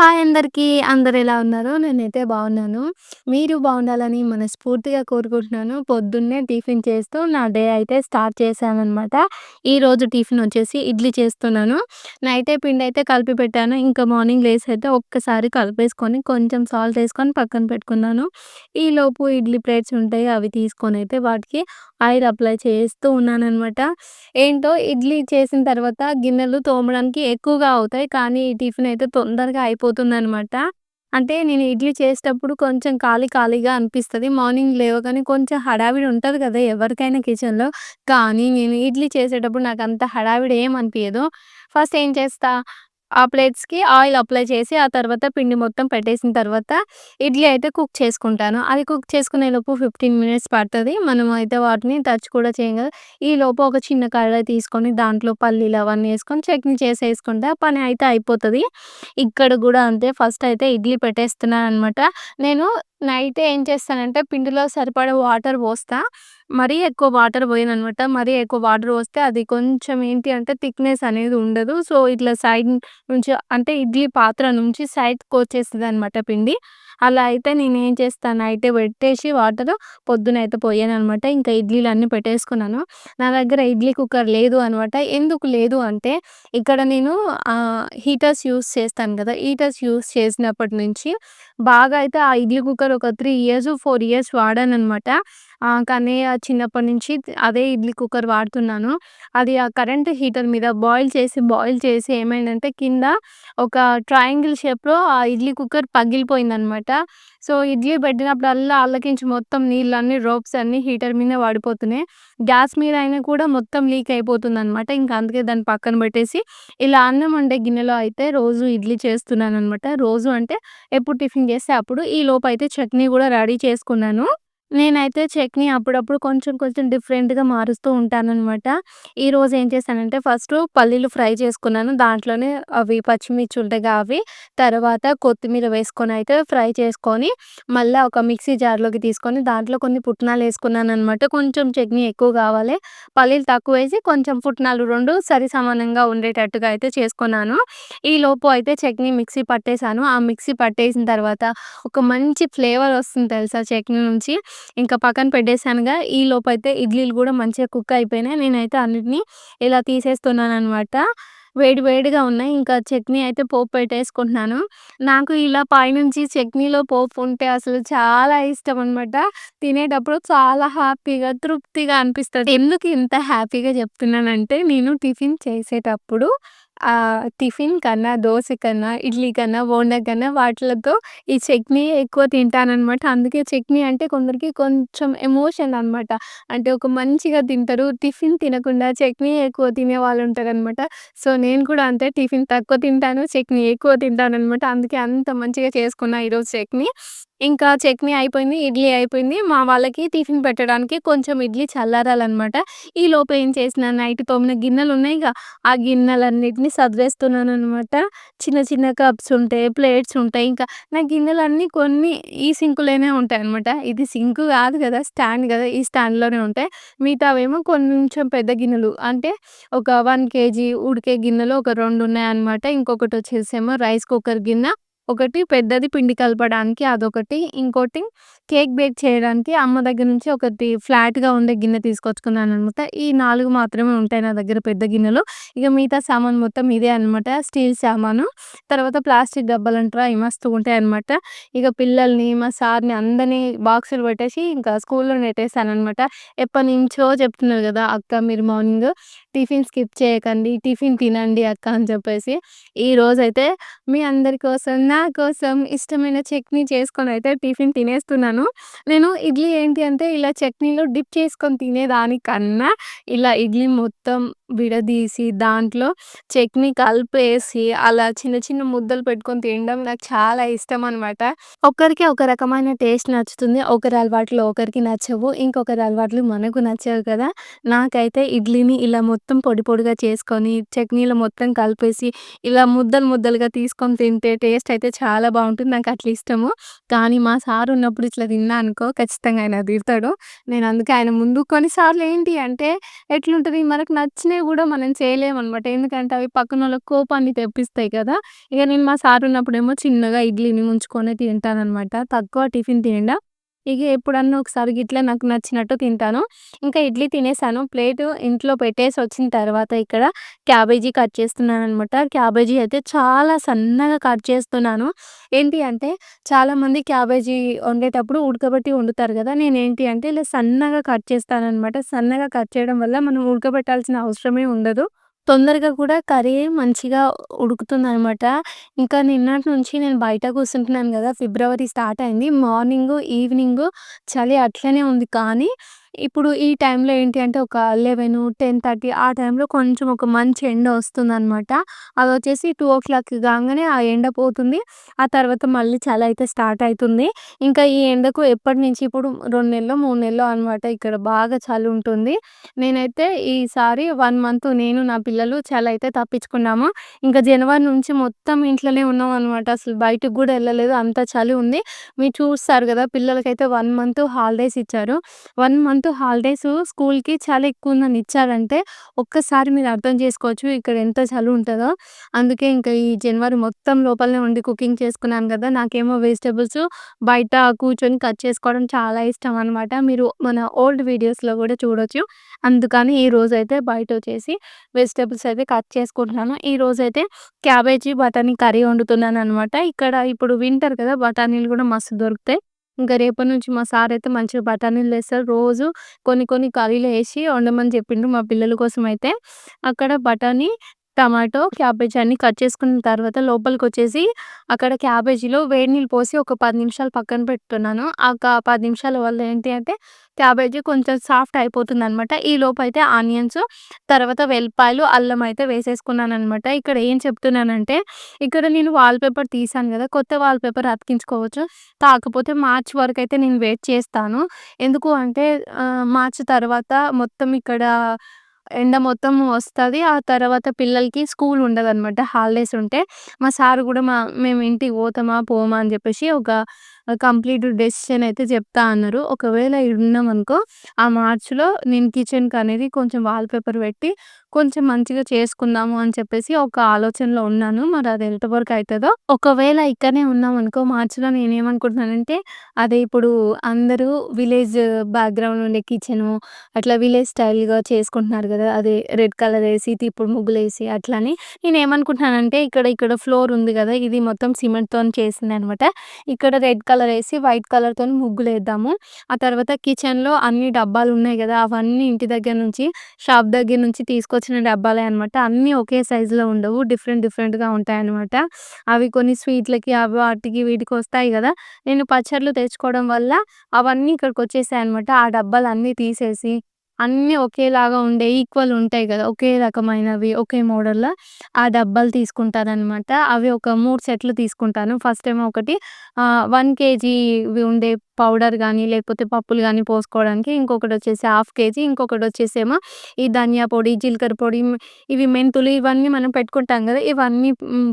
Hi అందరికీ. అందరు ఎలా ఉన్నారు? నేనైతే బాగున్నాను. మీరు బాగుండాలని మనస్ఫూర్తిగా కోరుకుంటున్నాను. పొద్దున్నే టిఫిన్ చేస్తూ నా డే అయితే స్టార్ట్ చేశానమాట ఈరోజు టిఫిన్ వచ్చేసి ఇడ్లీ చేస్తున్నాను. నైటే పిండి అయితే కలిపి పెట్టాను. ఇంకా మార్నింగ్ లేసి అయితే ఒక్కసారి కలిపేసుకొని కొంచెం సాల్ట్ వేసుకొని పక్కన పెట్టుకున్నాను. ఈలోపు ఇడ్లీ ప్లేట్స్ ఉంటాయి. అవి తీసుకొని అయితే వాటికి ఆయిల్ అప్లై చేస్తూ ఉన్నాననమాట. ఏంటో ఇడ్లీ చేసిన తర్వాత గిన్నెలు తోమడానికి ఎక్కువగా అవుతాయి. కానీ ఈ టిఫిన్ అయితే తొందరగా అయిపోతుంది అయిపోతుందనమాట. అంటే నేను ఇడ్లీ చేసేటప్పుడు కొంచెం ఖాళీ ఖాళీగా అనిపిస్తది. మార్నింగ్ లేవగానే కొంచెం హడావిడి ఉంటది కదా! ఎవరికైనా కిచెన్‌లో. కానీ నేను ఇడ్లీ చేసేటప్పుడు నాకు అంత హడావిడి ఏం అనిపించదు ఫస్ట్ ఏం చేస్తా ఆ ప్లేట్స్‌కి ఆయిల్ అప్లై చేసి, ఆ తర్వాత పిండి మొత్తం పెట్టేసిన తర్వాత ఇడ్లీ అయితే కుక్ చేసుకుంటాను. అది కుక్ చేసుకునేలోపు 15 మినిట్స్ పడతది. మనం అయితే వాటిని టచ్ కూడా చేయం కదా! ఈలోపు ఒక చిన్న కడాయి తీసుకొని దాంట్లో పల్లీలు అవన్నీ ఏసుకొని చట్నీ చేసేసుకుంటే పని అయితే అయిపోతది. ఇక్కడ గూడా అంతే ఫస్ట్ అయితే ఇడ్లీ పెట్టేస్తున్నాననమాట. నేను నైటే ఏం చేస్తానంటే పిండిలో సరిపడా వాటర్ పోస్తా. మరీ ఎక్కువ వాటర్ పోయననమాట. మరీ ఎక్కువ వాటర్ పోస్తే అది కొంచెం ఏంటి అంటే థిక్‌నెస్ అనేది ఉండదు. సో, ఇట్లా సైడ్ నుంచి అంటే ఇడ్లీ పాత్ర నుంచి సైడ్‌కొచ్చేస్తదనమాట పిండి. అలా అయితే నేనేం చేస్తాను అయితే పెట్టేసి వాటర్ పొద్దున అయితే పోయాను అనమాట ఇంకా ఇడ్లీలు అన్నీ పెట్టేసుకున్నాను. నా దగ్గర ఇడ్లీ కుక్కర్ లేదు అనమాట. ఎందుకు లేదు అంటే ఇక్కడ నేను హీటర్స్ యూస్ చేస్తాను కదా! హీటర్స్ యూస్ చేసినప్పటి నుంచి బాగా అయితే ఆ ఇడ్లీ కుక్కర్ ఒక త్రీ ఇయర్స్, ఫోర్ ఇయర్స్ వాడాను అనమాట కానీ చిన్నప్పటి నుంచి అదే ఇడ్లీ కుక్కర్ వాడుతున్నాను. అది ఆ కరెంట్ హీటర్ మీద బాయిల్ చేసి, బాయిల్ చేసి ఏమైందంటే కింద ఒక ట్రయాంగిల్ షేప్‌లో ఆ ఇడ్లీ కుక్కర్ పగిలిపోయిందనమాట. సో, ఇడ్లీ పెట్టినప్పుడల్లా అల్లకించి మొత్తం నీళ్ళన్నీ రోప్స్ అన్నీ హీటర్ మీద పడిపోతున్నాయి. గ్యాస్ మీద అయినా కూడా మొత్తం లీక్ అయిపోతుంది అనమాట ఇంకా అందుకే దాన్ని పక్కన పెట్టేసి ఇలా అన్నం వండే గిన్నెలో అయితే రోజు ఇడ్లీ చేస్తున్నాను అనమాట రోజు అంటే ఎప్పుడు టిఫిన్ చేస్తే అప్పుడు. ఈలోపు అయితే చట్నీ కూడా రెడీ చేసుకున్నాను. నేనైతే చట్నీ అప్పుడప్పుడు కొంచెం కొంచెం డిఫరెంట్‌గా మారుస్తూ ఉంటాననమాట. ఈరోజు ఏం చేశానంటే ఫస్టు పల్లీలు ఫ్రై చేసుకున్నాను. దాంట్లోనే అవి పచ్చిమిర్చి ఉంటాయిగా అవి, తర్వాత కొత్తిమీర వేసుకొని అయితే ఫ్రై చేసుకొని, మళ్ళా ఒక మిక్సీ జార్‌లోకి తీసుకొని దాంట్లో కొన్ని పుట్నాలు వేసుకున్నాను అనమాట కొంచెం చట్నీ ఎక్కువ కావాలి. పల్లీలు తక్కువ వేసి కొంచెం పుట్నాలు 2 సరి సమానంగా ఉండేటట్టుగా అయితే చేసుకున్నాను. ఈలోపు అయితే చట్నీ మిక్సీ పట్టేసాను. ఆ మిక్సీ పట్టేసిన తర్వాత ఒక మంచి ఫ్లేవర్ వస్తుంది తెలుసా చట్నీ నుంచి. ఇంకా పక్కన పెట్టేసానుగా. ఈలోపు అయితే ఇడ్లీలు కూడా మంచిగా కుక్ అయిపోయినాయి. నేనైతే అన్నిటిని ఇలా తీసేస్తున్నాను అనమాట వేడి వేడిగా ఉన్నాయి. ఇంకా చట్నీ అయితే పోపు పెట్టేసుకుంటున్నాను. నాకు ఇలా పైనుంచి చట్నీలో పోపు ఉంటే అసలు చాలా ఇష్టం అనమాట. తినేటప్పుడు చాలా హ్యాపీగా, తృప్తిగా అనిపిస్తుంది ఎందుకు ఇంత హ్యాపీగా చెప్తున్నానంటే నేను టిఫిన్ చేసేటప్పుడు టిఫిన్ కన్నా, దోశ కన్నా, ఇడ్లీ కన్నా, బోండా కన్నా వాటిలతో ఈ చట్నీ ఎక్కువ తింటానన్నమాట అందుకే చట్నీ అంటే కొందరికి కొంచెం ఎమోషన్ అనమాట. అంటే ఒక మంచిగా తింటారు. టిఫిన్ తినకుండా చట్నీ ఎక్కువ తినే వాళ్ళు ఉంటారనమాట. సో, నేను కూడా అంతే టిఫిన్ తక్కువ తింటాను. చట్నీ ఎక్కువ తింటాననమాట. అందుకే అంత మంచిగా చేసుకున్నా ఈరోజు చట్నీ. ఇంకా చట్నీ అయిపోయింది. ఇడ్లీ అయిపోయింది. మా వాళ్ళకి టిఫిన్ పెట్టడానికి కొంచెం ఇడ్లీ చల్లారాలనమాట. ఈలోపు ఏం చేసినా నైట్ తోమిన గిన్నెలు ఉన్నాయిగా, ఆ గిన్నెలన్నిటిని సర్దేస్తున్నాననమాట. చిన్న చిన్న కప్స్ ఉంటాయి, ప్లేట్స్ ఉంటాయి. ఇంకా నా గిన్నెలన్నీ కొన్ని ఈ సింక్‌లోనే ఉంటాయనమాట. ఇది సింక్ కాదు కదా! స్టాండ్ కదా! ఈ స్టాండ్‌లోనే ఉంటాయి. మిగతావేమో కొంచెం పెద్ద గిన్నెలు అంటే ఒక వన్ కేజీ ఉడికే గిన్నెలు ఒక రెండు ఉన్నాయన్నమాట. ఇంకొకటి వచ్చేసేమో రైస్ కుక్కర్ గిన్నె, ఒకటి పెద్దది పిండి కలపడానికి అదొకటి, ఇంకోటి కేక్ బేక్ చేయడానికి అమ్మ దగ్గర నుంచి ఒకటి ఫ్లాట్‌గా ఉండే గిన్నె తీసుకొచ్చుకున్నాననమాట. ఈ 4 మాత్రమే ఉంటాయి నా దగ్గర పెద్ద గిన్నెలు. ఇక మిగతా సామాను మొత్తం ఇదే అనమాట. స్టీల్ సామాను. తర్వాత ప్లాస్టిక్ డబ్బాలంటారా ఉంటాయి మస్తుగుంటాయనమాట. ఇక పిల్లల్ని, మా సార్‌ని అందరిని బాక్సులు పెట్టేసి ఇంకా స్కూల్‌లో నెట్టేసాననమాట. ఎప్పటినుంచో చెప్తున్నారు కదా! అక్క మీరు మార్నింగ్ టిఫిన్ స్కిప్ చేయకండి. టిఫిన్ తినండి అక్క అని చెప్పేసి. ఈరోజైతే మీ అందరి కోసం, నా కోసం ఇష్టమైన చట్నీ చేసుకొని అయితే టిఫిన్ తినేస్తున్నాను. నేను ఇడ్లీ ఏంటి అంటే ఇలా చట్నీలో డిప్ చేసుకొని తినేదానికన్నా ఇలా ఇడ్లీ మొత్తం విడదీసి దాంట్లో చట్నీ కలిపేసి అలా చిన్న చిన్న ముద్దలు పెట్టుకొని తినడం నాకు చాలా ఇష్టం అనమాట. ఒకరికి ఒక రకమైన టేస్ట్ నచ్చుతుంది. ఒకరి అలవాట్లు ఒకరికి నచ్చవు. ఇంకొకరి అలవాట్లు మనకు నచ్చవు కదా! నాకైతే ఇడ్లీని ఇలా మొత్తం పొడి పొడిగా చేసుకొని, చట్నీలో మొత్తం కలిపేసి, ఇలా ముద్దలు ముద్దలుగా తీసుకొని తింటే టేస్ట్ అయితే చాలా బాగుంటుంది నాకు అట్లా ఇష్టము. కానీ మా సార్ ఉన్నప్పుడు ఇట్లా తిన్నా అనుకో ఖచ్చితంగా ఆయన తిడతాడు. నేను అందుకే ఆయన ముందు కొన్ని సార్లు ఏంటి అంటే ఎట్లుంటది మనకు నచ్చినవి కూడా మనం చేయలేమనమాట. ఎందుకంటే అవి పక్కన వాళ్ళ కోపాన్ని తెప్పిస్తాయి కదా! ఇక నేను మా సార్ ఉన్నప్పుడేమో చిన్నగా ఇడ్లీని ముంచుకొని తింటాననమాట. తక్కువ టిఫిన్ తినడం. ఇగ ఎప్పుడన్నా ఒకసారి గిట్ల నాకు నచ్చినట్టు తింటాను. ఇంకా ఇడ్లీ తినేసాను. ప్లేటు ఇంట్లో పెట్టేసి వచ్చిన తర్వాత ఇక్కడ క్యాబేజీ కట్ చేస్తున్నాను అనమాట క్యాబేజీ అయితే చాలా సన్నగా కట్ చేస్తున్నాను. ఏంటి అంటే చాలామంది క్యాబేజీ వండేటప్పుడు ఉడకబెట్టి వండుతారు గదా! నేనేంటి అంటే ఇలా సన్నగా కట్ చేస్తాననమాట. సన్నగా కట్ చేయడం వల్ల మనం ఉడకబెట్టాల్సిన అవసరమే ఉండదు. తొందరగా కూడా కర్రీ మంచిగా ఉడుకుతుందనమాట. ఇంకా నిన్నటి నుంచి నేను బయట కూర్చుంటున్నాను కదా ఫిబ్రవరి స్టార్ట్ అయింది. మార్నింగు, ఈవినింగు చలి అట్లనే ఉంది. కానీ ఇప్పుడు ఈ టైంలో ఏంటి అంటే ఒక 11, 10:30 ఆ టైంలో కొంచెం ఒక మంచి ఎండ వస్తుందనమాట. అదొచ్చేసి 2:00 కాంగానే ఆ ఎండ పోతుంది. ఆ తర్వాత మళ్ళీ చలి అయితే స్టార్ట్ అయితుంది. ఇంకా ఈ ఎండకు ఎప్పటినుంచి ఇప్పుడు 2 నెల్లో, 3 నెల్లో అనమాట ఇక్కడ బాగా చలి ఉంటుంది. నేనైతే ఈసారి 1 మంత్ నేను, నా పిల్లలు చలైతే తప్పించుకున్నాము. ఇంకా జనవరి నుంచి మొత్తం ఇంట్లోనే ఉన్నాం అనమాట అసలు బయటకు కూడా వెళ్ళలేదు అంత చలి ఉంది. మీరు చూస్తారు కదా పిల్లలకైతే 1 మంత్ హాలిడేస్ ఇచ్చారు. 1 మంత్ హాలిడేస్ స్కూల్‌కి ఎక్కువ నన్ను ఇచ్చారంటే ఒక్కసారి మీరు అర్థం చేసుకోవచ్చు ఇక్కడ ఎంత చలి ఉంటుందో అందుకే ఇంకా ఈ జనవరి మొత్తం లోపలనే ఉండి కుకింగ్ చేసుకున్నాను కదా నాకేమో వెజిటేబుల్స్ బయట కూర్చొని కట్ చేసుకోవడం చాలా ఇష్టం అనమాట. మీరు మన ఓల్డ్ వీడియోస్‌లో కూడా చూడొచ్చు. అందుకని ఈరోజు అయితే బయట వచ్చేసి వెజిటేబుల్స్ అయితే కట్ చేసుకుంటున్నాను. ఈరోజైతే క్యాబేజీ, బఠానీ కర్రీ వండుతున్నాను అనమాట ఇక్కడ ఇప్పుడు వింటర్ కదా! బఠానీలు కూడా మస్తు దొరుకుతాయి. ఇంకా రేపటి నుంచి మా సార్ అయితే మంచిగా బఠానీలు వేస్తారు రోజు కొన్ని కొన్ని కర్రీలు వేసి వండమని చెప్పిండు మా పిల్లల కోసం అయితే అక్కడ బఠానీ, టమాటో, క్యాబేజ్ అన్నీ కట్ చేసుకున్న తర్వాత లోపలికి వచ్చేసి అక్కడ క్యాబేజీలో వేడి నీళ్ళు పోసి ఒక పది నిమిషాలు పక్కన పెట్టుకున్నాను. ఆ పది నిమిషాల వల్ల ఏంటి అంటే క్యాబేజీ కొంచెం సాఫ్ట్ అయిపోతుంది అన్నమాట ఈ లోపైతే ఆనియన్స్, తర్వాత వెల్లిపాయలు, అల్లం అయితే వేసేసుకున్నాను అనమాట ఇక్కడ ఏం చెప్తున్నానంటే ఇక్కడ నేను వాల్‌పేపర్ తీసాను కదా కొత్త వాల్‌పేపర్ అతికించుకోవచ్చు. కాకపోతే మార్చ్ అయితే నేను వెయిట్ చేస్తాను. ఎందుకు అంటే మార్చ్ తర్వాత మొత్తం ఇక్కడ ఎండ మొత్తం వస్తుంది ఆ తర్వాత పిల్లలకి స్కూల్ ఉండదనమాట. హాలిడేస్ ఉంటే. మా సార్ కూడా మా మేము ఇంటికి పోతామా? పోమా? అని చెప్పేసి ఒక కంప్లీట్ డెసిషన్ అయితే చెప్తా అన్నారు. ఒకవేళ ఈడున్నామనుకో ఆ మార్చ్‌లో నేను కిచెన్కి అనేది కొంచెం వాల్‌పేపర్ పెట్టి కొంచెం మంచిగా చేసుకుందాము అని చెప్పేసి ఒక ఆలోచనలో ఉన్నాను. మరి అది ఎంతవరకు అవుతుందో ఒకవేళ ఇక్కడనే ఉన్నాం అనుకో మార్చ్‌లో నేనేమనుకుంటున్నానంటే అదే ఇప్పుడు అందరూ విలేజ్ బ్యాక్‌గ్రౌండ్ ఉండే కిచెను అట్లా విలేజ్ స్టైల్‌గా చేసుకుంటున్నారు కదా అదే రెడ్ కలర్ ఏసి, తిప్పుడు ముగ్గులేసి అట్లని. నేనేమనుకుంటున్నానంటే ఇక్కడ ఇక్కడ ఫ్లోర్ ఉంది కదా ఇది మొత్తం సిమెంట్తో చేసింది అనమాట ఇక్కడ రెడ్ కలర్ వేసి వైట్ కలర్తో ముగ్గులు వేద్దాము ఆ తర్వాత కిచెన్‌లో అన్ని డబ్బాలు ఉన్నాయి కదా అవన్నీ ఇంటి దగ్గర నుంచి షాప్ దగ్గర నుంచి తీసుకొచ్చిన డబ్బాలే అనమాట. అన్నీ ఒకే సైజులో ఉండవు. డిఫరెంట్ డిఫరెంట్‌గా ఉంటాయి అనమాట అవి కొన్ని స్వీట్‌లకి అవి వాటికి వీటికి వస్తాయి కదా నేను పచ్చళ్ళు తెచ్చుకోవడం వల్ల అవన్నీ ఇక్కడికి వచ్చేసాయి అనమాట ఆ డబ్బాలు అన్నీ తీసేసి అన్నీ ఒకేలాగా ఉండే ఈక్వల్ ఉంటాయి కదా ఒకే రకమైనవి ఒకే మోడల్‌లో ఆ డబ్బాలు తీసుకుంటారనమాట అవి ఒక మూడు సెట్లు తీసుకుంటాను. ఫస్ట్ ఏమో ఒకటి ఆహ్, 1 కేజీవి ఉండే పౌడర్ కానీ లేకపోతే పప్పులు కానీ పోసుకోవడానికి. ఇంకొకటి వచ్చేసి హాఫ్ కేజీ, ఇంకొకటి వచ్చేసేమో ఈ ధనియా పొడి, జీలకర్ర పొడి, ఇవి మెంతులు ఇవన్నీ మనం పెట్టుకుంటాం కదా ఇవన్నీ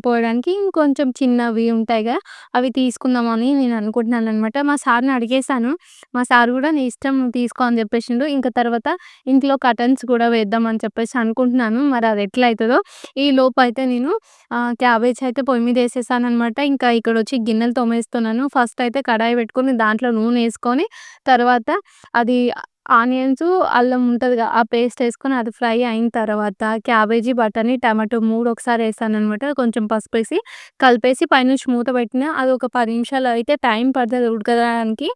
పోయడానికి ఇంకొంచెం చిన్నవి ఉంటాయి కదా అవి తీసుకుందామని నేను అనుకుంటున్నాను అనమాట మా సార్‌ని అడిగేశాను. మా సార్ కూడా నీ ఇష్టం తీసుకో అని చెప్పేసిండు ఇంకా తర్వాత ఇంట్లో కర్టన్స్ కూడా వేద్దాం అని చెప్పేసి అనుకుంటున్నాను. మరి అది ఎట్లా అవుతుందో ఈ లోపు అయితే నేను క్యాబేజ్ అయితే పొయ్యి మీద వేసేసాను అనమాట ఇంకా ఇక్కడ వచ్చి గిన్నెలు తోమేస్తున్నాను. ఫస్ట్ అయితే కడాయి పెట్టుకొని దాంట్లో నూనె వేసుకొని తర్వాత అది ఆనియన్స్ అల్లం ఉంటుంది ఆ పేస్ట్ వేసుకొని అది ఫ్రై అయిన తర్వాత క్యాబేజీ, బఠానీ, టమాటో మూడు ఒకసారి ఏసాననమాట. కొంచెం పసుపేసి కలిపేసి పైనుంచి మూత పెట్టిన. అది ఒక పది నిమిషాలు అయితే టైం పడుతుంది ఉడకడానికి.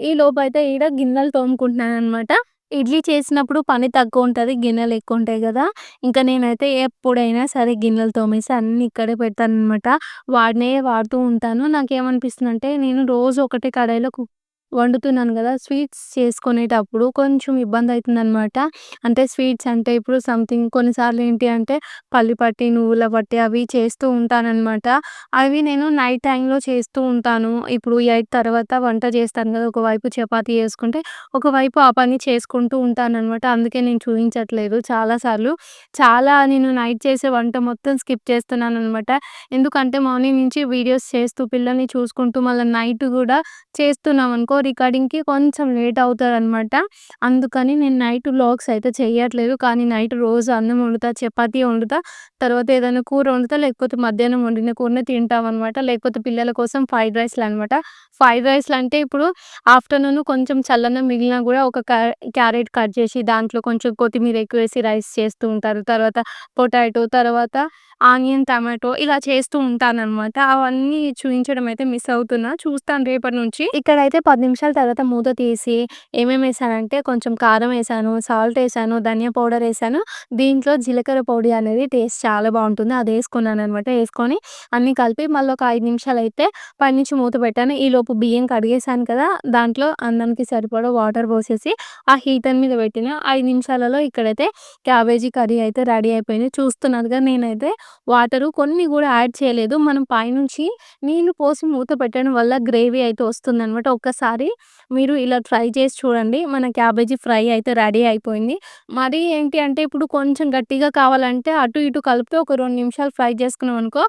ఈ లోపైతే ఈడ గిన్నెలు తోముకుంటున్నాను అనమాట ఇడ్లీ చేసినప్పుడు పని తక్కువ ఉంటుంది గిన్నెలు ఎక్కువ ఉంటాయి కదా ఇంకా నేనైతే ఎప్పుడైనా సరే గిన్నెలు తోమేసి అన్నీ ఇక్కడే పెడతాననమాట. వాడినే వాడుతూ ఉంటాను. నాకేమనిపిస్తుందంటే నేను రోజు ఒకటే కడాయిలో కుక్ వండుతున్నాను కదా స్వీట్స్ చేసుకునేటప్పుడు కొంచెం ఇబ్బంది అవుతుందనమాట. అంటే స్వీట్స్ అంటే ఇప్పుడు సంథింగ్ కొన్నిసార్లు ఏంటి అంటే పల్లి పట్టి, నువ్వుల పట్టి అవి చేస్తూ ఉంటానన్నమాట అవి నేను నైట్ టైంలో చేస్తూ ఉంటాను. ఇప్పుడు ఎయిట్ తర్వాత వంట చేస్తాను కదా ఒకవైపు చపాతి చేసుకుంటే, ఒకవైపు ఆ పని చేసుకుంటూ ఉంటాననమాట. అందుకే నేను చూపించట్లేదు చాలాసార్లు చాలా నేను నైట్ చేసే వంట మొత్తం స్కిప్ చేస్తున్నాను అనమాట ఎందుకంటే మార్నింగ్ నుంచి వీడియోస్ చేస్తూ పిల్లల్ని చూసుకుంటూ మళ్ళీ నైట్ గూడా చేస్తున్నామనుకో రికార్డింగ్‌కి కొంచెం లేట్ అవుతదనమాట. అందుకని నేను నైట్ వ్లాగ్స్ అయితే చేయట్లేదు కానీ నైట్ రోజు అన్నం వండుతా, చపాతీ వండుతా, తర్వాత ఏదైనా కూర వండుతా, లేకపోతే మధ్యాహ్నం వండిన కూరనే తింటామనమాట. లేకపోతే పిల్లల కోసం ఫ్రైడ్ రైస్లు అనమాట ఫ్రైడ్ రైస్లు అంటే ఇప్పుడు ఆఫ్టర్‌నూన్ కొంచెం చల్లన మిగిలినా కూడా ఒక క్యారెట్ కట్ చేసి దాంట్లో కొంచెం కొత్తిమీర ఎక్కువేసి రైస్ చేస్తూ ఉంటారు. తర్వాత పొటాటో, తర్వాత ఆనియన్, టమాటో ఇలా చేస్తూ ఉంటాననమాట. అవన్నీ చూయించడం అయితే మిస్ అవుతున్నా. చూస్తాను రేపటి నుంచి. ఇక్కడైతే 10 నిమిషాల తర్వాత మూత తీసి ఏమేమేసానంటే కొంచెం కారం ఏసాను, సాల్ట్ ఏసాను, ధనియా పౌడర్ ఏసాను. దీంట్లో జీలకర్ర పొడి అనేది టేస్ట్ చాలా బావుంటుంది. అదేసుకున్నాననమాట. ఏసుకొని అన్నీ కలిపి మళ్ళీ ఒక 5 నిమిషాలైతే పైనుంచి మూత పెట్టాను. ఈలోపు బియ్యం కడిగేసాను కదా! దాంట్లో అన్నంకి సరిపడా వాటర్ పోసేసి ఆ హీటర్ మీద పెట్టిన 5 నిమిషాలలో ఇక్కడైతే క్యాబేజీ కర్రీ అయితే రెడీ అయిపోయింది. చూస్తున్నారుగా నేనైతే వాటరు కొన్ని కూడా యాడ్ చేయలేదు. మనం పైనుంచి నీళ్ళు పోసి మూత పెట్టడం వల్ల గ్రేవీ అయితే వస్తుందనమాట. ఒక్కసారి మీరు ఇలా ట్రై చేసి చూడండి. మన క్యాబేజీ ఫ్రై అయితే రెడీ అయిపోయింది. మరి ఏంటి అంటే ఇప్పుడు కొంచెం గట్టిగా కావాలంటే అటు ఇటు కలిపితే ఒక రెండు నిమిషాలు ఫ్రై చేసుకున్నాం అనుకో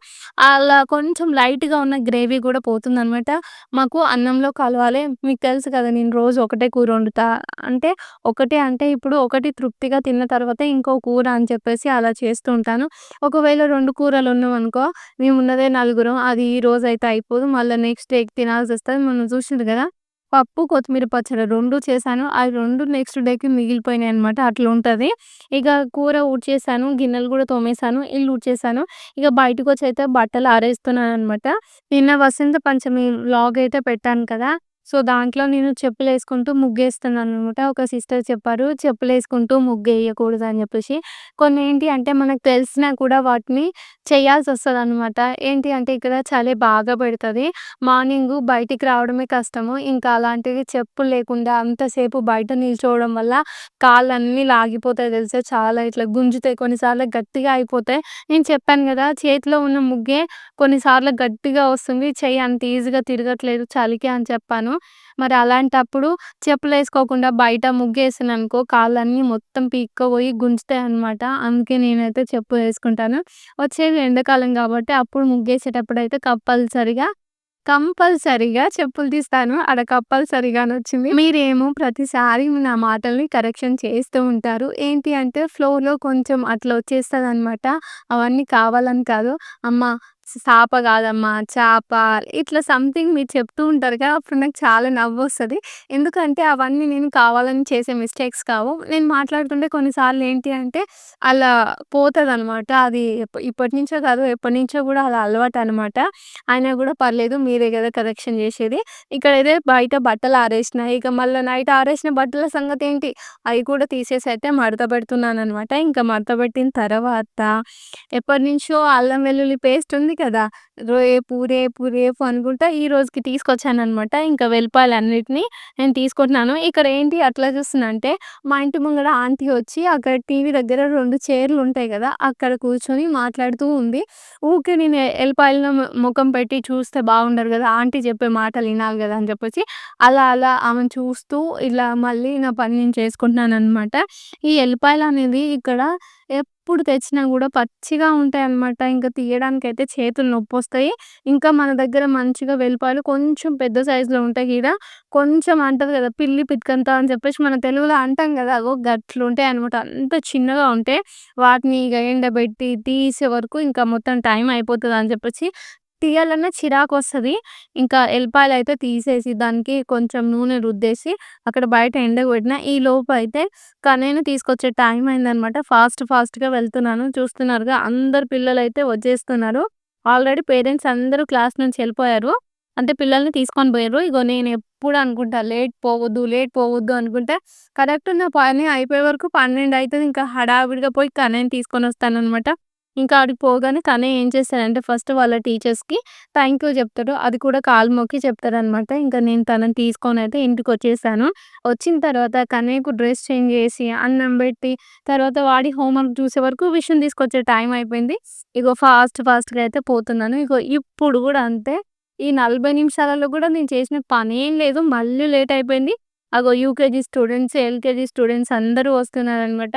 అలా కొంచెం లైట్‌గా ఉన్న గ్రేవీ కూడా పోతుంది అనమాట మాకు అన్నంలో కలవాలి. మీకు తెలుసు కదా! నేను రోజు ఒకటే కూర వండుతా. అంటే ఒకటే అంటే ఇప్పుడు ఒకటి తృప్తిగా తిన్న తర్వాత ఇంకో కూర అని చెప్పేసి అలా చేస్తూ ఉంటాను. ఒకవేళ రెండు కూరలు ఉన్నామనుకో మేమున్నదే నలుగురం. అది ఈ అయితే అయిపోదు. మళ్ళీ నెక్స్ట్ డేకి వస్తుంది మొన్న చూషిండ్రు కదా పప్పు, కొత్తిమీర పచ్చడి రెండు చేశాను. అవి రెండు నెక్స్ట్ డేకి అట్లా ఉంటుంది ఇక కూర ఊడ్చేసాను. గిన్నెలు కూడా తోమేసాను. ఇల్లు ఊడ్చేసాను. ఇక బయటకు వచ్చి అయితే బట్టలు ఆరేస్తున్నాను అనమాట నిన్న వసంత పంచమి వ్లాగ్ అయితే పెట్టాను కదా! సో, దాంట్లో నేను చెప్పులేసుకుంటూ ముగ్గేస్తున్నాననమాట. ఒక సిస్టర్ చెప్పారు చెప్పులేసుకుంటూ ముగ్గేయకూడదు అని చెప్పేసి. కొన్ని ఏంటి అంటే మనకు తెలిసినా కూడా వాటిని చేయాల్సొస్తదనమాట. ఏంటి అంటే ఇక్కడ చలి బాగా పెడతది. మార్నింగు బయటికి రావడమే కష్టము. ఇంకా అలాంటివి చెప్పులు లేకుండా అంతసేపు బయట నిల్చోవడం వల్ల కాళ్ళన్నీ లాగిపోతాయి తెలుసా! చాలా ఇట్లా గుంజుతాయి. కొన్నిసార్లు గట్టిగా అయిపోతాయి. నేను చెప్పాను గదా! చేతిలో ఉన్న ముగ్గే కొన్నిసార్లు గట్టిగా వస్తుంది. చెయ్యి అంత ఈజీగా తిరగట్లేదు చలికి అని చెప్పాను. మరి అలాంటప్పుడు చెప్పులు వేసుకోకుండా బయట ముగ్గేసాననుకో కాళ్ళన్నీ మొత్తం పీక్కపోయి గుంజుతాయనమాట. అందుకే నేనైతే చెప్పులు వేసుకుంటాను వచ్చేది ఎండాకాలం కాబట్టి అప్పుడు ముగేసేటప్పుడు అయితే కంపల్సరిగా కంపల్సరిగా చెప్పులు తీస్తాను. అక్కడ కంపల్సరిగా వచ్చింది మీరేమో ప్రతిసారి నా మాటల్ని కరెక్షన్ చేస్తూ ఉంటారు. ఏంటి అంటే ఫ్లోలో కొంచెం అట్లా వచ్చేస్తుంది అనమాట అవన్నీ కావాలని కాదు. అమ్మ సాప కాదమ్మా చాప ఇట్లా సంథింగ్ మీరు చెప్తూ ఉంటారు కదా! అప్పుడు నాకు చాలా నవ్వొస్తది. ఎందుకంటే అవన్నీ నేను కావాలని చేసే మిస్టేక్స్ కావు. నేను మాట్లాడుతుంటే కొన్నిసార్లు ఏంటి అంటే అలా పోతుంది అనమాట అది ఇప్పటి ఇప్పటినుంచో కాదు ఎప్పటినుంచో కూడా అలా అలవాటు అనమాట అయినా కూడా పర్లేదు మీరే కదా కరెక్షన్ చేసేది. ఇక్కడ అయితే బయట బట్టలు ఆరేసినాయి ఇక మళ్ళీ నైట్ ఆరేసిన బట్టల సంగతి ఏంటి అవి కూడా తీసేసి అయితే మడత పెడుతున్నాననమాట. ఇంకా మడత పెట్టిన తర్వాత ఎప్పటినుంచో అల్లం వెల్లుల్లి పేస్ట్ ఉంది కదా! రేపు, రేపు, రేపు అనుకుంటా ఈ రోజుకి తీసుకొచ్చాననమాట. ఇంకా వెల్లిపాయలన్నిటిని నేను తీసుకుంటున్నాను. ఇక్కడ ఏంటి అట్లా చూస్తున్నా అంటే మా ఇంటి ముంగడ ఆంటీ వచ్చి అక్కడ టీవీ దగ్గర 2 చైర్‌లుంటాయి కదా అక్కడ కూర్చొని మాట్లాడుతూ ఉంది. ఊకే నేను ఎల్లిపాయల ముఖం పెట్టి చూస్తే బాగుండదు కదా ఆంటీ చెప్పే మాటలు వినాలి కదా అని చెప్పేసి అలా అలా ఆమెను చూస్తూ ఇలా మళ్ళీ నా పని నేను చేసుకుంటున్నాననమాట. ఈ ఎల్లిపాయలనేది ఇక్కడ ఎప్పుడు తెచ్చినా కూడా పచ్చిగా ఉంటాయనమాట. ఇంక తీయడానికైతే చేతులు నొప్పొస్తాయి. ఇంకా మన దగ్గర మంచిగా వెల్లిపాయలు కొంచెం పెద్ద సైజులో ఉంటాయి ఈడ. కొంచెం అంటారు కదా పిల్లి పితికంత అని చెప్పేసి మన తెలుగులో అంటాం గదా! అగో గట్లుంటాయనమాట. అంత చిన్నగా ఉంటాయి. వాటిని ఇక ఎండబెట్టి తీసే వరకు ఇంకా మొత్తం టైం అయిపోతదని చెప్పేసి తీయాలన్నా వస్తుంది ఇంకా ఎల్లిపాయలైతే తీసేసి దానికి కొంచెం నూనె రుద్దేసి అక్కడ బయట ఎండకు పెట్టిన. ఈలోపు అయితే కన్నయ్యని తీసుకొచ్చే టైం అయిందనమాట. ఫాస్ట్ ఫాస్ట్‌గా వెళ్తున్నాను. చూస్తున్నారుగా అందరు పిల్లలైతే వచ్చేస్తున్నారు. ఆల్రెడీ పేరెంట్స్ అందరూ క్లాస్ నుంచి వెళ్ళిపోయారు అంటే పిల్లల్ని తీసుకొని పోయారు ఇగో నేను ఎప్పుడు అనుకుంటా లేట్ పోవద్దు, లేట్ పోవద్దు అనుకుంటా కరెక్ట్ నా పని అయిపోయే వరకు 12 అయితది. ఇంకా హడావిడిగా పోయి కన్నయ్యని అనమాట ఇంకా ఆడికి పోగానే తనే ఏం చేస్తాడంటే ఫస్ట్ వాళ్ళ టీచర్స్‌కి థ్యాంక్ యూ చెప్తాడు. అది కూడా కాలు మొక్కి చెప్తాడనమాట. ఇంకా నేను తనని తీసుకొని అయితే ఇంటికి వచ్చేసాను వచ్చిన తర్వాత కన్నయ్యకు డ్రెస్ చేంజ్ చేసి, అన్నం పెట్టి, తర్వాత వాడి హోంవర్క్ చూసే వరకు విషయం తీసుకొచ్చే టైం అయిపోయింది. ఇగో ఫాస్ట్ ఫాస్ట్‌గా అయితే పోతున్నాను. ఇగో ఇప్పుడు కూడా అంతే. ఈ 40 నిమిషాలలో కూడా నేను చేసిన పనేం లేదు. మళ్ళీ లేట్ అయిపోయింది. అగో యూకేజీ స్టూడెంట్స్, ఎల్‌కేజీ స్టూడెంట్స్ అందరూ వస్తున్నారనమాట.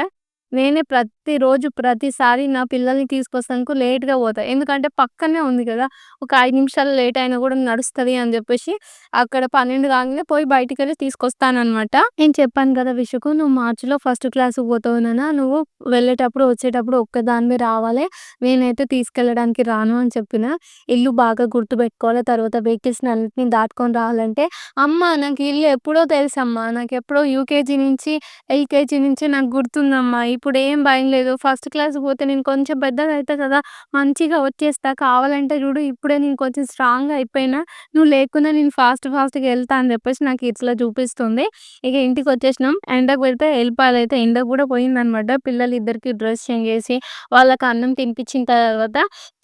నేనే ప్రతిరోజు ప్రతిసారి నా పిల్లల్ని తీసుకొస్తానికి లేట్‌గా పోతా. ఎందుకంటే పక్కనే ఉంది కదా! ఒక ఐదు నిమిషాలు లేట్ అయినా కూడా నడుస్తుంది అని చెప్పేసి అక్కడ 12 కాగానే పోయి బయటికి వెళ్ళి తీసుకొస్తానమాట నేను చెప్పాను కదా విషకు నువ్వు మార్చిలో ఫస్ట్ క్లాస్‌కి పోతావు నాన్న. నువ్వు వెళ్ళేటప్పుడు, వచ్చేటప్పుడు ఒక్కదానివే రావాలే. నేనైతే తీసుకెళ్ళడానికి రాను అని చెప్పిన. ఇల్లు బాగా గుర్తుపెట్టుకోవాలి. తర్వాత వెహికల్స్‌ని అన్నిటిని దాటుకొని రావాలంటే, అమ్మ నాకు ఇల్లు ఎప్పుడో తెలుసమ్మా. నాకెప్పుడో యూకేజీ నుంచి, ఎల్‌కేజీ నుంచి నాకు గుర్తుందమ్మా. ఇప్పుడు ఏం భయం లేదు. ఫస్ట్ క్లాస్‌కి పోతే నేను కొంచెం పెద్దగా అవుతా కదా! మంచిగా వచ్చేస్తా. కావాలంటే చూడు ఇప్పుడే నేను కొంచెం స్ట్రాంగ్‌గా అయిపోయినా. నువ్వు లేకుండా నేను ఫాస్ట్ ఫాస్ట్‌గా వెళ్తా అని చెప్పేసి నాకు ఇట్లా చూపిస్తుంది. ఇక ఇంటికొచ్చేసినాం. ఎండకు పెడితే ఎల్లిపాయలైతే ఎండకు కూడా పోయిందనమాట. పిల్లలిద్దరికీ డ్రెస్ చేంజ్ చేసి, వాళ్ళకి అన్నం తినిపించిన తర్వాత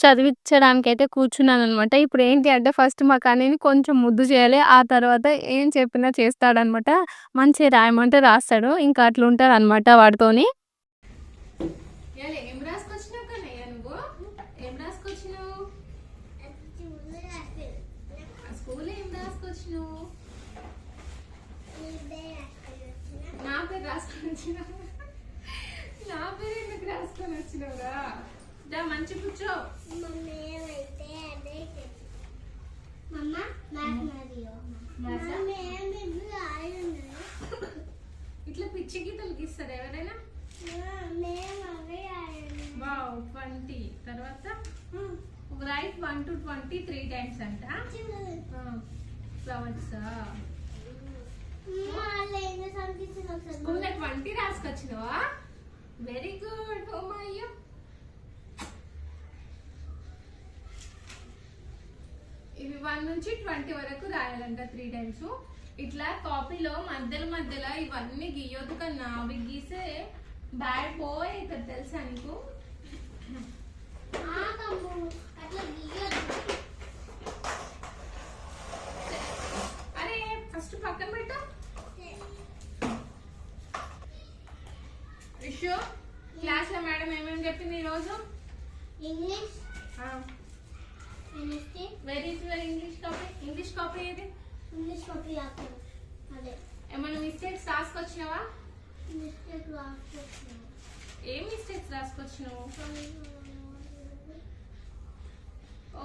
చదివించడానికైతే కూర్చున్నాననమాట. ఇప్పుడు ఏంటి అంటే ఫస్ట్ మా కన్నయ్యని కొంచెం ముద్దు చేయాలి. ఆ తర్వాత ఏం చెప్పినా చేస్తాడనమాట. మంచిగా రాయమంటే రాస్తాడు. ఇంకా అట్లుంటదనమాట వాడితోని. ఇయాల ఏం రాసుకొచ్చినావు కన్నయ్య నువ్వు? ఏం రాసుకొచ్చినావు? ఆ స్కూల్లో ఏం రాసుకొచ్చినావు? నా పేరు రాసుకొని వచ్చినావు. నా పేరు ఎందుకు రాసుకొని వచ్చినావురా? దా మంచి కూర్చో. ఇట్లా పిచ్చి గీతలు గీస్తారు ఎవరైనా వావ్ ట్వంటీ. తర్వాత write one to twenty three times అంట. ఫ్లవర్స్. స్కూల్లో ట్వంటీ రాసుకొచ్చినవా? వెరీ గుడ్ ఓ అయ్యో ఇవి వన్ నుంచి ట్వంటీ వరకు రాయాలంట త్రీ టైమ్స్. ఇట్లా కాపీలో మధ్యలో మధ్యలో ఇవన్నీ గీయొద్దు కన్నా అవి గీసే బ్యాడ్ బాయ్ అవుతుంది తెలుసా నీకు? అరే ఫస్ట్ పక్కన పెట్టు. విషు క్లాస్లో మేడం ఏమేమి చెప్పింది ఈరోజు? English. Very is your English copy English copy ఏది? ఇంగ్లీష్ కాపీ అదే. ఏమైనా మిస్టేక్స్ రాసుకొచ్చినావా? ఏం మిస్టేక్స్ రాసుకొచ్చినావు?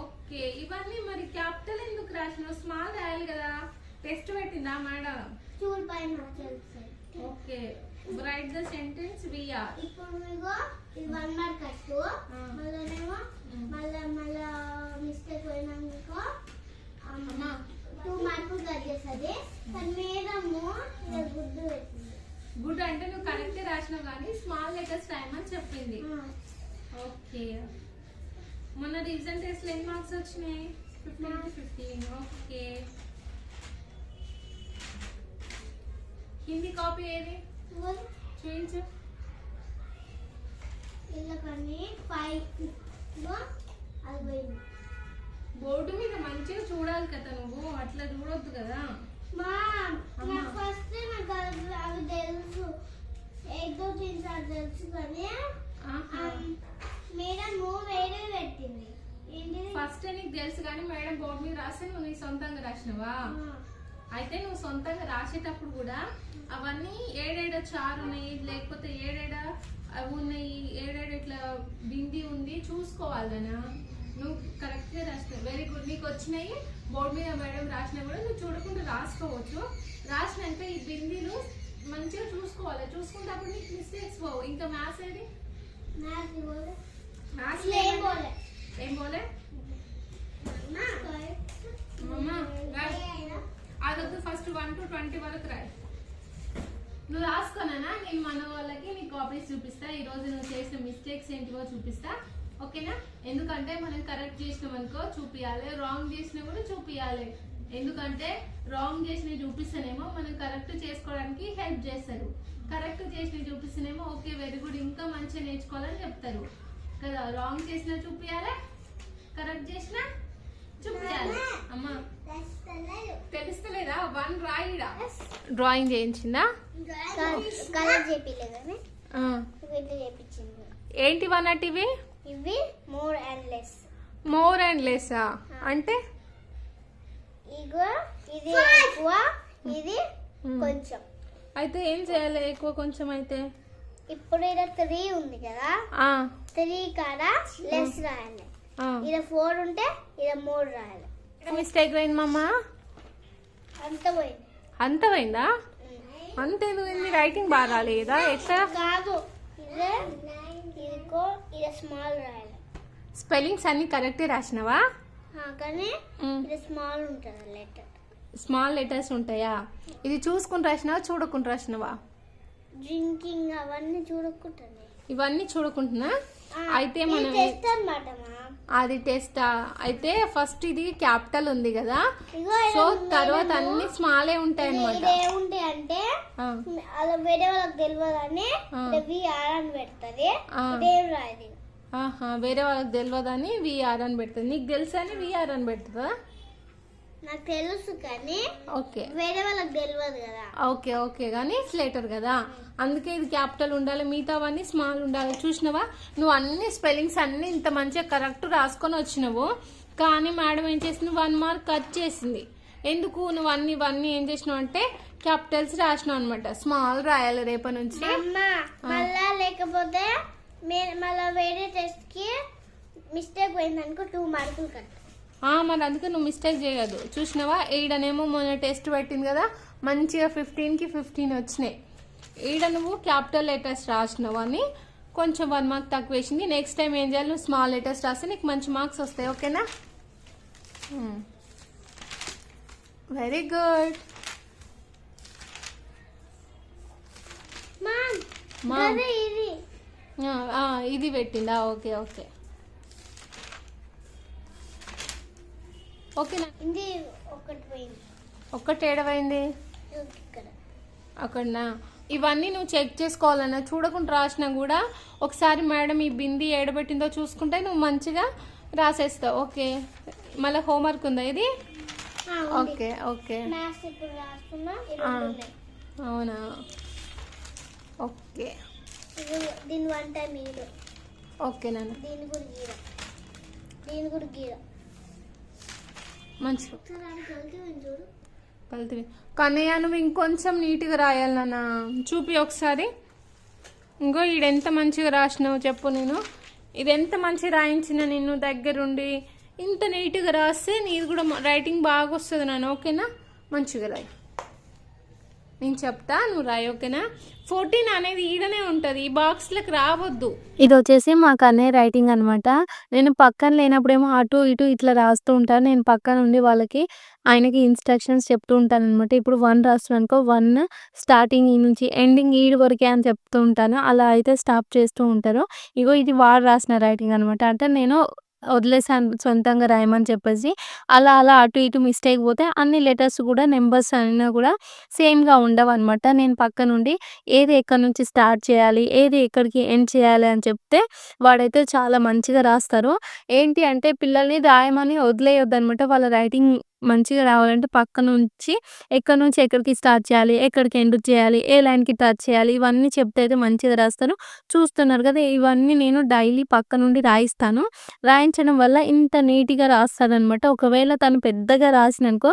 ఓకే ఇవన్నీ మరి క్యాపిటల్ ఎందుకు రాసినావు? స్మాల్ రాయాలి కదా. టెస్ట్ పెట్టిందా madam? Okay write the sentence VR. ఇప్పుడు ఇది వన్ మార్క్ కట్టు. మళ్ళనేమో మళ్ళా మళ్ళా మిస్టేక్ పోయినాక టూ మార్కులు కట్ చేస్తుంది. దాని ఇలా గుడ్డు పెట్టింది గుడ్ అంటే నువ్వు కరెక్ట్ రాసినావు కానీ స్మాల్ లెటర్స్ రాయమని చెప్పింది. ఆ. ఓకే. మొన్న రివిజన్ టెస్ట్ ఎన్ని మార్క్స్ వచ్చినాయి? Fifteen fifteen. Okay. Hindi copy ఏది? చూపించు బోర్డు మీద మంచిగా చూడాలి కదా నువ్వు. అట్లా చూడొద్దు కదా. ఫస్ట్ నాకు అవి అవి తెలుసు ఏదో తింటారు తెలుసు కానీ ఆహా. మేడం వేరే పెట్టింది. ఏంటిది? ఫస్ట్ నీకు తెలుసు కానీ మేడం బోర్డు మీద రాస్తే నువ్వు నీ సొంతంగా రాసినవా. అయితే నువ్వు సొంతంగా రాసేటప్పుడు కూడా అవన్నీ ఏడేడ చారు ఉన్నాయి లేకపోతే ఏడేడ అవి ఉన్నాయి ఏడేడ ఇట్లా బింది ఉంది చూసుకోవాలనా నువ్వు కరెక్ట్గా రాసినావు. వెరీ గుడ్ నీకు వచ్చినాయి బోర్డు మీద మేడం రాసినా కూడా నువ్వు చూడకుండా రాసుకోవచ్చు. రాసినాక ఈ బిందీలు మంచిగా చూసుకోవాలి. చూసుకుంటే అప్పుడు నీకు మిస్టేక్స్ పోవు. ఇంకా మ్యాథ్స్ ఏది. మ్యాథ్స్ ఏం పోలే. ఏం పోలే. అదొద్దు ఫస్ట్ వన్ టు ట్వంటీ వరకు రాయి. నువ్వు రాసుకోనా నేను మన వాళ్ళకి నీ కాపీస్ చూపిస్తా. ఈ రోజు నువ్వు చేసిన మిస్టేక్స్ ఏంటివో చూపిస్తా. ఓకేనా? ఎందుకంటే మనం కరెక్ట్ చేసినాం అనుకో చూపియాలి. రాంగ్ చేసినా కూడా చూపియాలి. ఎందుకంటే రాంగ్ చేసిన చూపిస్తేనేమో మనం కరెక్ట్ చేసుకోవడానికి హెల్ప్ చేస్తారు. కరెక్ట్ చేసిన చూపిస్తేనేమో ఓకే వెరీ గుడ్ ఇంకా మంచిగా నేర్చుకోవాలని చెప్తారు. కదా? రాంగ్ చేసినా చూపించాలి కరెక్ట్ చేసినా చూపించాలి అమ్మా. తెలుస్తలేదా? వన్ రాయిడా డ్రాయింగ్ చేయించిందా? కలర్ చేపించింది. ఏంటి అన్నట్టు ఇవి ఇవి more and less more and లెస్సా అంటే? ఇగో ఇది ఎక్కువ ఇది Hmm. కొంచెం. అయితే ఏం చేయాలి? ఎక్కువ కొంచెం అయితే? ఇప్పుడు ఇక్కడ త్రీ ఉంది కదా? ఆ, త్రీ కాడ లెస్ రాయాలి. ఆ. ఇక్కడ ఫోర్ ఉంటే ఇక్కడ మూడు రాయాలి. మిస్టేక్ అయింది మమ్మ అంత పోయింది. అంత పోయిందా? అంతే నువ్వు రైటింగ్ బాగా రాలేదా ఎట్లా కాదు. ఇదే ఇదికో ఇది స్మాల్ రాయాలి. స్పెల్లింగ్స్ అన్ని కరెక్టే రాసినావా? ఆ, కానీ ఇది స్మాల్ ఉంటుంది లెటర్ స్మాల్ లెటర్స్ ఉంటాయా? ఇది చూసుకుని రాసినావా చూడకుండా రాసినావా? డ్రింకింగ్ అవన్నీ చూడకుంటుంది. ఇవన్నీ చూడకుంటున్నా? అయితే మనం అది టెస్ట్ అయితే ఫస్ట్ ఇది క్యాపిటల్ ఉంది కదా. సో తర్వాత అన్ని స్మాలే ఉంటాయి అనమాట ఏముంటాయి అంటే అలా వేరే వాళ్ళకి తెలియదు అని విఆర్ అని పెడుతుంది. వేరే వాళ్ళకి తెలియదని విఆర్ అని పెడుతుంది. నీకు తెలుసా అని విఆర్ అని పెడుతుందా? నాకు తెలుసు కానీ ఓకే. వేరే వాళ్ళకి తెలియదు కదా. Okay okay. కానీ స్లేటర్ కదా. అందుకే ఇది క్యాపిటల్ ఉండాలి మిగతావన్నీ స్మాల్ ఉండాలి. చూసినావా? నువ్వు అన్ని స్పెల్లింగ్స్ అన్ని ఇంత మంచిగా కరెక్ట్ రాసుకొని వచ్చినావు. కానీ మేడం ఏం చేసింది? వన్ మార్క్ కట్ చేసింది. ఎందుకు? నువ్వు అన్ని ఇవన్నీ ఏం చేసినావు అంటే క్యాపిటల్స్ రాసినావు అనమాట స్మాల్ రాయాలి రేపటి నుంచి. అమ్మ మళ్ళా లేకపోతే మళ్ళా వేరే టెస్ట్కి మిస్టేక్ పోయింది అనుకో టూ మార్కులు కట్ మరి అందుకే నువ్వు మిస్టేక్ చేయదు చూసినావా? ఈడనేమో మొన్న టెస్ట్ పెట్టింది కదా మంచిగా ఫిఫ్టీన్కి ఫిఫ్టీన్ వచ్చినాయి. ఈడ నువ్వు క్యాపిటల్ లెటర్స్ రాసినావు అని కొంచెం వన్ మార్క్ తక్కువ వేసింది. నెక్స్ట్ టైం ఏం చేయాలి? నువ్వు స్మాల్ లెటర్స్ రాస్తే నీకు మంచి మార్క్స్ వస్తాయి ఓకేనా వెరీ గుడ్ ఇది పెట్టిందా? Okay okay. ఓకేనా ఇది ఒకటి పోయింది. ఒక్కటి ఏడవైంది? అక్కడనా? ఇవన్నీ నువ్వు చెక్ చేసుకోవాలన్నా. చూడకుండా రాసినా కూడా ఒకసారి మేడం ఈ బింది ఏడబెట్టిందో చూసుకుంటే నువ్వు మంచిగా రాసేస్తావు. ఓకే. మళ్ళీ హోంవర్క్ ఉందా ఇది. Okay okay. అవునా? ఓకే. ఓకే నాన్న. దీని కూడా గీర దీని కూడా గీర మంచిగా ఒకసారి కలిపి కన్నయ్య నువ్వు ఇంకొంచెం నీట్గా రాయాలి నాన్న. చూపి ఒకసారి. ఇంకో ఈడెంత మంచిగా రాసినావు చెప్పు నేను. ఇది ఎంత మంచిగా రాయించిన నిన్ను దగ్గరుండి? ఇంత నీట్గా రాస్తే నీది కూడా రైటింగ్ బాగా వస్తుంది నాన్న ఓకేనా? మంచిగా రాయి. నేను చెప్తా నువ్వు రాయి ఓకేనా? ఫోర్టీన్ అనేది ఈడనే ఉంటుంది ఈ బాక్స్లకు రావద్దు. ఇది వచ్చేసి మా కన్నయ్య రైటింగ్ అనమాట నేను పక్కన లేనప్పుడేమో అటు ఇటు ఇట్లా రాస్తూ ఉంటాను. నేను పక్కన ఉండి వాళ్ళకి ఆయనకి ఇన్స్ట్రక్షన్స్ చెప్తూ ఉంటాను అనమాట ఇప్పుడు వన్ రాస్తున్నాను అనుకో వన్ స్టార్టింగ్ ఈ నుంచి ఎండింగ్ ఈడు వరకే అని చెప్తూ ఉంటాను. అలా అయితే స్టాప్ చేస్తూ ఉంటారు. ఇగో ఇది వాడు రాసిన రైటింగ్ అనమాట అంటే నేను వదిలేసాను సొంతంగా రాయమని చెప్పేసి. అలా అలా అటు ఇటు మిస్టేక్ పోతే అన్ని లెటర్స్ కూడా నెంబర్స్ అయినా కూడా సేమ్గా ఉండవు అనమాట నేను పక్క నుండి ఏది ఎక్కడి నుంచి స్టార్ట్ చేయాలి ఏది ఎక్కడికి ఎండ్ చేయాలి అని చెప్తే వాడైతే చాలా మంచిగా రాస్తారు. ఏంటి అంటే పిల్లల్ని రాయమని వదిలేయొద్దు అనమాట వాళ్ళ రైటింగ్ మంచిగా రావాలంటే పక్క నుంచి ఎక్కడి నుంచి ఎక్కడికి స్టార్ట్ చేయాలి ఎక్కడికి ఎండ్ చేయాలి ఏ లైన్కి టచ్ చేయాలి ఇవన్నీ చెప్తే అయితే మంచిగా రాస్తారు చూస్తున్నారు కదా ఇవన్నీ నేను డైలీ పక్క నుండి రాయిస్తాను. రాయించడం వల్ల ఇంత నీట్గా రాస్తాదనమాట ఒకవేళ తను పెద్దగా రాసిననుకో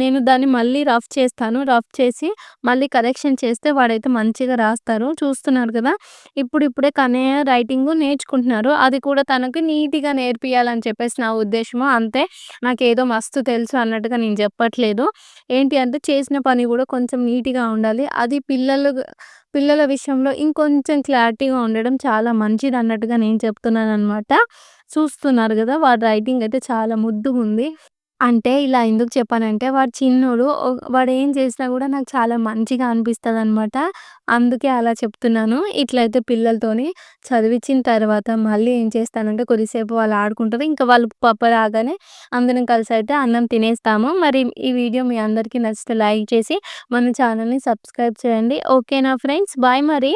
నేను దాన్ని మళ్ళీ రఫ్ చేస్తాను. రఫ్ చేసి మళ్ళీ కరెక్షన్ చేస్తే వాడైతే మంచిగా రాస్తారు. చూస్తున్నారు కదా ఇప్పుడు ఇప్పుడే కన్నయ్య రైటింగ్ నేర్చుకుంటున్నారు. అది కూడా తనకి నీట్గా నేర్పియాలని చెప్పేసి నా ఉద్దేశము. అంతే నాకు ఏదో మస్తు తెలుసు. అన్నట్టుగా నేను చెప్పట్లేదు. ఏంటి అంటే చేసిన పని కూడా కొంచెం నీట్గా ఉండాలి. అది పిల్లలు పిల్లల విషయంలో ఇంకొంచెం క్లారిటీగా ఉండడం చాలా మంచిది అన్నట్టుగా నేను చెప్తున్నాను అనమాట చూస్తున్నారు కదా వాడి రైటింగ్ అయితే చాలా ముద్దుగా ఉంది అంటే ఇలా ఎందుకు చెప్పానంటే వాడు చిన్నోడు వాడు ఏం చేసినా కూడా నాకు చాలా మంచిగా అనిపిస్తుంది అనమాట అందుకే అలా చెప్తున్నాను. ఇట్లయితే పిల్లలతోని చదివించిన తర్వాత మళ్ళీ ఏం చేస్తానంటే కొద్దిసేపు వాళ్ళు ఆడుకుంటారు. ఇంకా వాళ్ళు పప్ప రాగానే అందరం కలిసి అయితే అన్నం తినేస్తాము. మరి ఈ వీడియో మీ అందరికీ నచ్చితే లైక్ చేసి మన ఛానల్ని సబ్స్క్రైబ్ చేయండి. ఓకేనా ఫ్రెండ్స్? బాయ్ మరి.